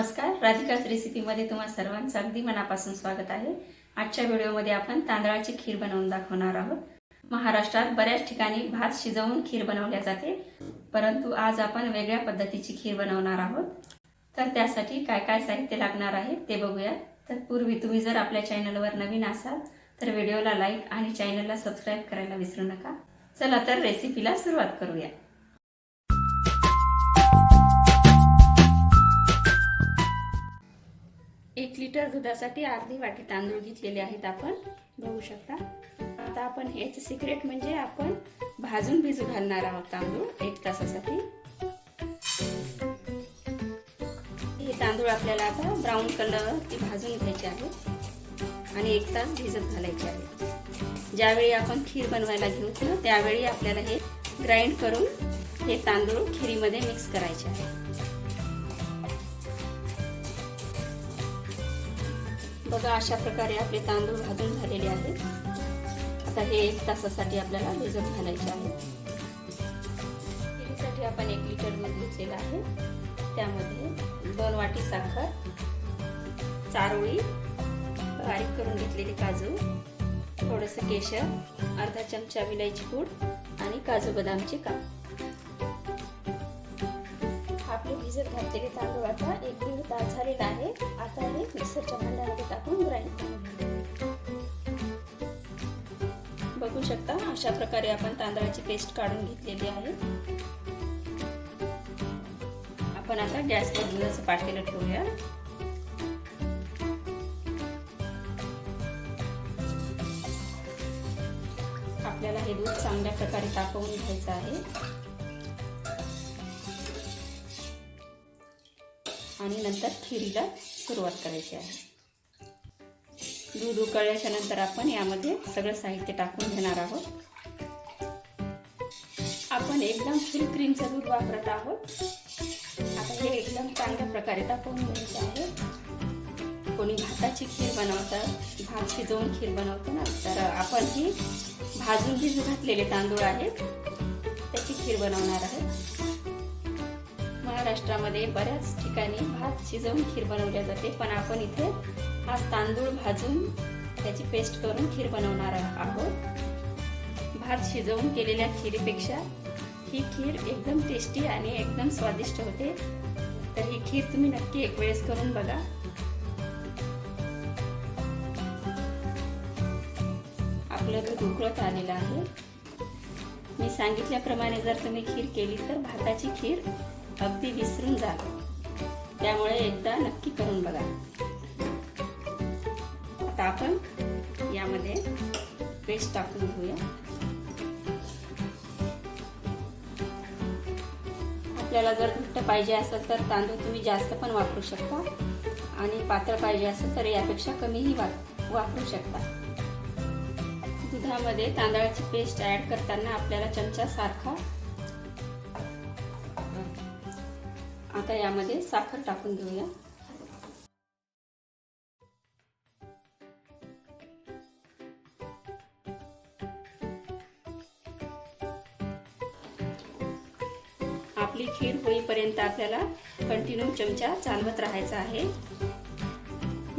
नमस्कार. राधिकाच रेसिपीमध्ये तुम्हा सर्वांचं अगदी मनापासून स्वागत आहे. आजच्या व्हिडिओमध्ये आपण तांदळाची खीर बनवून दाखवणार आहोत. महाराष्ट्रात बऱ्याच ठिकाणी भात शिजवून खीर बनवल्या जाते परंतु आज आपण वेगळ्या पद्धतीची खीर बनवणार आहोत. तर त्यासाठी काय काय साहित्य लागणार आहे ते बघूया. तर पूर्वी तुम्ही जर आपल्या चॅनलवर नवीन असाल तर व्हिडिओला लाईक आणि चॅनलला सबस्क्राईब करायला विसरू नका. चला तर रेसिपीला सुरुवात करूया. लिटर दुधासाठी अर्धी वाटी तांदूळ घेतलेले आहेत आपण. बघू शकता. आता आपण हेच सिक्रेट म्हणजे आपण भाजून भिजू घालणार आहोत तांदूळ एक तासासाठी. हे तांदूळ आपल्याला आता ब्राऊन कलर ती भाजून घ्यायचे आहे आणि एक तास भिजत घालायचे आहे. ज्यावेळी आपण खीर बनवायला घेऊ ना त्यावेळी आपल्याला हे ग्राइंड करून हे तांदूळ खिरीमध्ये मिक्स करायचे आहे. बघा अशा प्रकारे आपले तांदूळ भाजून झालेले आहेत. आता हे एक तासासाठी आपल्याला भिजत घालायचे आहे. खिरीसाठी आपण एक लिटर दूध घेतलेलं आहे. त्यामध्ये दोन वाटी साखर चारोळी बारीक करून घेतलेले काजू थोडंसं केशर अर्धा चमचा विलायची पूड आणि काजू बदामचे काप. आपले भिजत घातलेले तांदूळ आता एक दीड तास झालेला आहे. आता हे मिक्सरच्या भांड्यामध्ये टाकून ग्राइंड करून बघू शकता अशा प्रकारे आपण तांदळाची पेस्ट काढून घेतलेली आहे. आपण आता गॅसवर दुधाचं पातेलं ठेवूया. आपल्याला हे दूध चांगल्या प्रकारे तापवून घ्यायचं आहे. आणि नंतर खिरीला सुरुवात करायची आहे. दूध उकळल्याच्या नंतर आपण यामध्ये सगळं साहित्य टाकून घेणार आहोत. आपण एकदम फुल क्रीमचं दूध वापरत आहोत. आता हे एकदम चांगल्या प्रकारे तापवून घ्यायचं आहे. कोणी भाताची खीर बनवतात भात शिजवून खीर बनवतो ना तर आपण ही भाजून भिजू घातलेले तांदूळ आहेत. त्याची खीर बनवणार आहोत. महाराष्ट्रामध्ये बऱ्याच ठिकाणी भात शिजवून खीर बनवल्या जाते. पण आपण इथे आज तांदूळ भाजून त्याची पेस्ट करून खीर बनवणार आहोत. भात शिजवून केलेल्या खीरपेक्षा ही खीर एकदम टेस्टी आणि एकदम स्वादिष्ट होते. तर ही खीर तुम्ही नक्की एक वेळेस करून बघा. आपलं दूध उकळत आलेलं आहे. मी सांगितल्याप्रमाणे जर तुम्ही खीर केली तर भाताची खीर अगदी विसरून जा. त्यामुळे एकदा नक्की करून बघा. आता आपण यामध्ये पेस्ट टाकून घेऊया. आपल्याला जर घट्ट पाहिजे असेल तर तांदूळ तुम्ही जास्त पण वापरू शकता. आणि पातळ पाहिजे असेल तर यापेक्षा कमीही वापरू शकता. दुधामध्ये तांदळाची पेस्ट ॲड करताना आपल्याला चमचा सारखा आता यामध्ये साखर टाकून घेऊया. आपली खीर होईपर्यंत आपल्याला कंटिन्यू चमचा चालवत राहायचा आहे.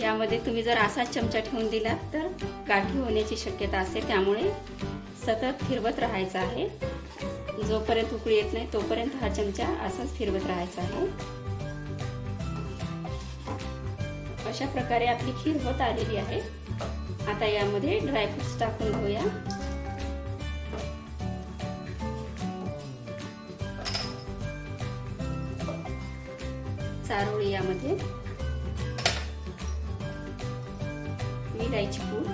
यामध्ये तुम्ही जर असा चमचा ठेवून दिला तर गाठी होण्याची शक्यता असते. त्यामुळे सतत फिरवत राहायचं आहे. जोपर्यंत उकळी येत नाही तोपर्यंत हा चमचा असाच फिरवत राहायचा आहे. अशा प्रकारे आपली खीर होत आलेली आहे. आता यामध्ये ड्रायफ्रुट्स टाकून घेऊया. चारोळी यामध्ये. विलायची पूड.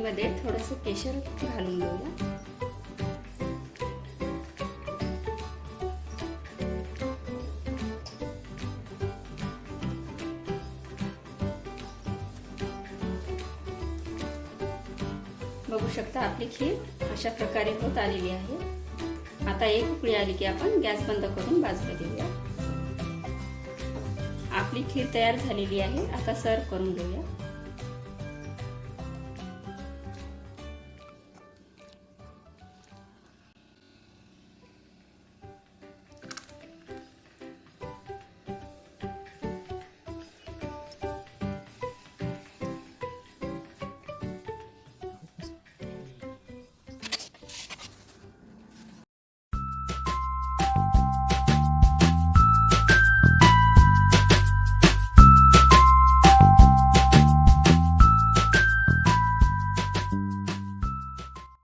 खिरीमध्ये थोडंसं केशर घालून घेऊया बघू शकता आपली खीर अशा प्रकारे होत आलेली आहे. आता एक उकळी आली की आपण गॅस बंद करून बाजूला देऊया आपली खीर तयार झालेली आहे. आता सर्व करून घेऊया